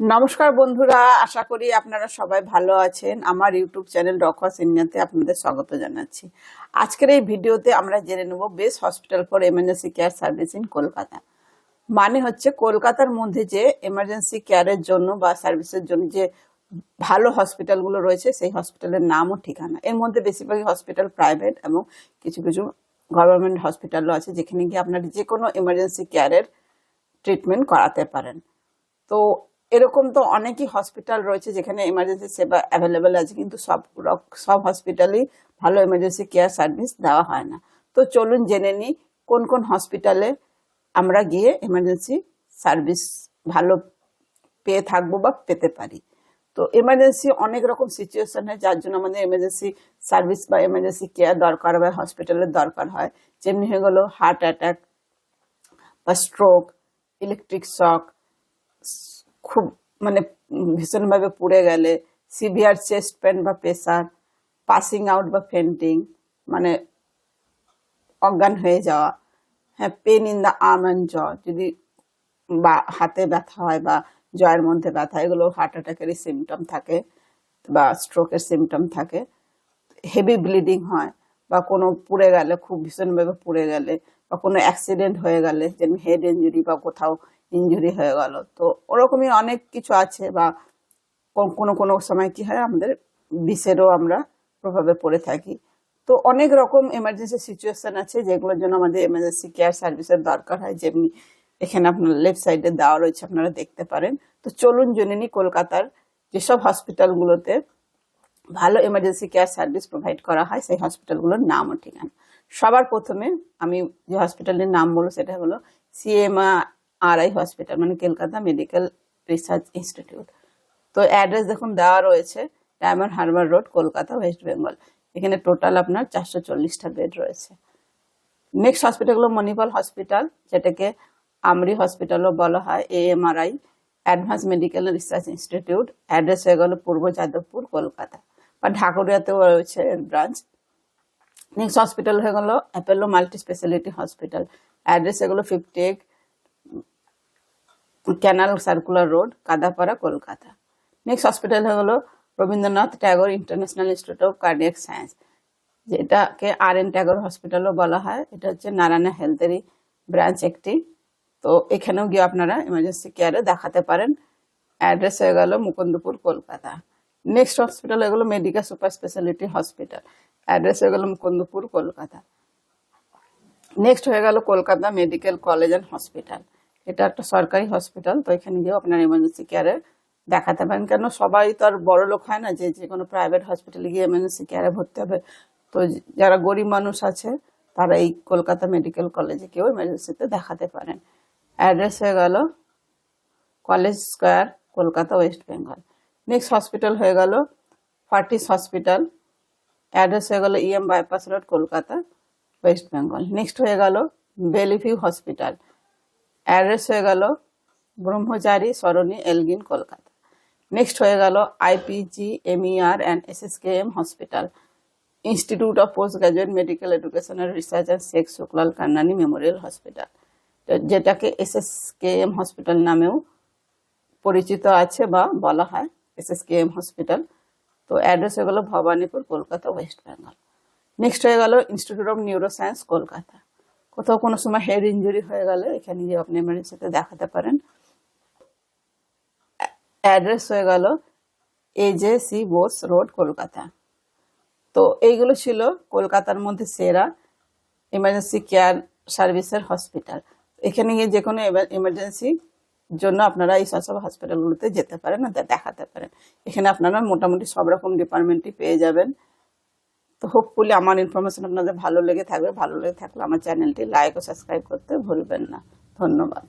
নমস্কার বন্ধুরা, আশা করি আপনারা সবাই ভালো আছেন। আমার ইউটিউব চ্যানেল ডক্টর ইন্ডিয়াতে আপনাদের স্বাগত জানাচ্ছি। আজকের এই ভিডিওতে আমরা জেনে নেব best hospital for emergency care service in Kolkata. মানে হচ্ছে কলকাতার মধ্যে যে এমার্জেন্সি কেয়ারের জন্য বা সার্ভিসের জন্য যে ভালো হসপিটালগুলো রয়েছে, সেই হসপিটালের নাম ও ঠিকানা। এর মধ্যে বেশিরভাগই হসপিটাল প্রাইভেট এবং কিছু কিছু গভর্নমেন্ট হসপিটালও আছে, যেখানে গিয়ে আপনার যে কোনো এমার্জেন্সি কেয়ারের ট্রিটমেন্ট করাতে পারেন। তো এরকম তো অনেকই হসপিটাল রয়েছে যেখানে এমার্জেন্সি সেবা অ্যাভেলেবেল আছে, কিন্তু সব সব হসপিটালেই ভালো এমার্জেন্সি কেয়ার সার্ভিস দেওয়া হয় না। তো চলুন জেনে নিই কোন কোন হসপিটালে আমরা গিয়ে এমার্জেন্সি সার্ভিস ভালো পেয়ে থাকব বা পেতে পারি। তো এমার্জেন্সি অনেক রকম সিচুয়েশন হয়, যার জন্য আমাদের এমার্জেন্সি সার্ভিস বা এমার্জেন্সি কেয়ার দরকার বা হসপিটালের দরকার হয়। যেমনি হয়ে গেলো হার্ট অ্যাটাক বা স্ট্রোক ইলেকট্রিক শক খুব মানে ভীষণভাবে পুড়ে গেলে, সিভিয়ার চেস্ট পেন বা প্রেসার, পাসিং আউট বা ফেন্টিং মানে অজ্ঞান হয়ে যাওয়া হ্যাঁ pain in the arm and jaw, যদি বা হাতে ব্যথা হয় বা জয়ের মধ্যে ব্যথা, এগুলো হার্ট অ্যাটাকেরই সিমটম থাকে বা স্ট্রোকের সিমটম থাকে। হেভি ব্লিডিং হয় বা কোনো পুড়ে গেলে, খুব ভীষণভাবে পুড়ে গেলে বা কোনো অ্যাক্সিডেন্ট হয়ে গেলে, যেমন হেড ইঞ্জুরি বা কোথাও ইঞ্জুরি হয়ে গেল। তো ওরকমই অনেক কিছু আছে বা কোনো কোনো সময় কি হয়, আমাদের বিষেরও আমরা প্রভাবে পড়ে থাকি। তো অনেক রকম এমার্জেন্সি সিচুয়েশন আছে যেগুলোর জন্য আমাদের এমার্জেন্সি কেয়ার সার্ভিসের দরকার হয়। যেমনি এখানে আপনার লেফট সাইডে দেওয়া রয়েছে, আপনারা দেখতে পারেন। তো চলুন জেনে নিই কলকাতার যেসব হসপিটালগুলোতে ভালো এমার্জেন্সি কেয়ার সার্ভিস প্রোভাইড করা হয়, সেই হসপিটালগুলোর নাম ও ঠিকানা। সবার প্রথমে আমি যে হসপিটালের নাম বলব, সেটা হলো সিএমআরআই হসপিটাল মানে কলকাতা মেডিকেল রিসার্চ ইনস্টিটিউট। তো অ্যাড্রেস দেখুন, দেওয়া রয়েছে diamond harbour road, Kolkata, west Bengal. এখানে টোটাল আপনার চারশো চল্লিশটা বেড রয়েছে। নেক্সট হসপিটাল হলো মণিপাল হসপিটাল, যেটাকে আমরি হসপিটালও বলা হয়, AMRI, advance medical research institute. Address হয়ে গেল পূর্ব যাদবপুর, কলকাতা। বা ঢাকুরিয়াতেও রয়েছে ব্রাঞ্চ। নেক্সট হসপিটাল হয়ে গেল Apollo multi speciality hospital. Address এগুলো fifty eight canal circular road Kadapara Kolkata next hospital হলো Rabindranath Tagore international institute of cardiac science যেটাকে আর এন ট্যাগর হসপিটালও বলা হয়। এটা হচ্ছে নারায়ণা হেলথেরই ব্রাঞ্চ একটি। তো এখানেও গিয়ে আপনারা এমার্জেন্সি কেয়ারে দেখাতে পারেন। অ্যাড্রেস হয়ে গেল মুকুন্দপুর, কলকাতা। নেক্সট হসপিটাল হয়ে গেল medical super speciality hospital address হয়ে গেল মুকুন্দপুর, কলকাতা। নেক্সট হয়ে গেল Kolkata medical college and hospital এটা একটা সরকারি হসপিটাল তো এখানে গিয়েও আপনার এমার্জেন্সি কেয়ারে দেখাতে পারেন। কেন সবাই তো আর বড় লোক হয় না যে যে কোনো প্রাইভেট হসপিটালে গিয়ে এমার্জেন্সি কেয়ারে ভর্তি হবে। তো যারা গরিব মানুষ আছে, তারা এই কলকাতা মেডিকেল কলেজে কেউ এমার্জেন্সিতে দেখাতে পারেন। অ্যাড্রেস হয়ে গেল college square Kolkata west Bengal next hospital হয়ে গেল ফার্টিস হসপিটাল অ্যাড্রেস হয়ে গেল EM bypass road Kolkata west Bengal next হয়ে গেল বেলিভিউ হসপিটাল অ্যাড্রেস হয়ে গেল ব্রহ্মচারী সরণি, এলগিন, কলকাতা। নেক্সট হয়ে গেল IPGMER and SSKM hospital institute of post graduate medical education and research and Sheth Sukhlal Karnani memorial hospital যেটাকে SSKM hospital নামেও পরিচিত আছে বা বলা হয় এসএসকেএম হসপিটাল তো অ্যাড্রেস হয়ে গেল ভবানীপুর, কলকাতা ওয়েস্ট বেঙ্গল নেক্সট হয়ে গেল ইনস্টিটিউট অফ নিউরোসায়েন্স কলকাতা। কোথাও কোনো সময় হেড ইঞ্জুরি হয়ে গেলে এখানে গিয়ে আপনি এমার্জেন্সিতে দেখাতে পারেন। অ্যাড্রেস হয়ে গেল এজে সি বোস রোড কলকাতা। তো এইগুলো ছিল কলকাতার মধ্যে সেরা এমার্জেন্সি কেয়ার সার্ভিসের হসপিটাল এখানে গিয়ে যে কোনো এমার্জেন্সি জন্য আপনারা এই সব হসপিটালগুলোতে যেতে পারেন, দেখাতে পারেন। এখানে আপনারা মোটামুটি সব রকম ডিপার্টমেন্টই পেয়ে যাবেন। হোপফুলি আমার ইনফরমেশন আপনাদের ভালো লেগে থাকবে, ভালো লেগে থাকলে আমার চ্যানেলটি লাইক ও সাবস্ক্রাইব করতে ভুলবেন না। ধন্যবাদ।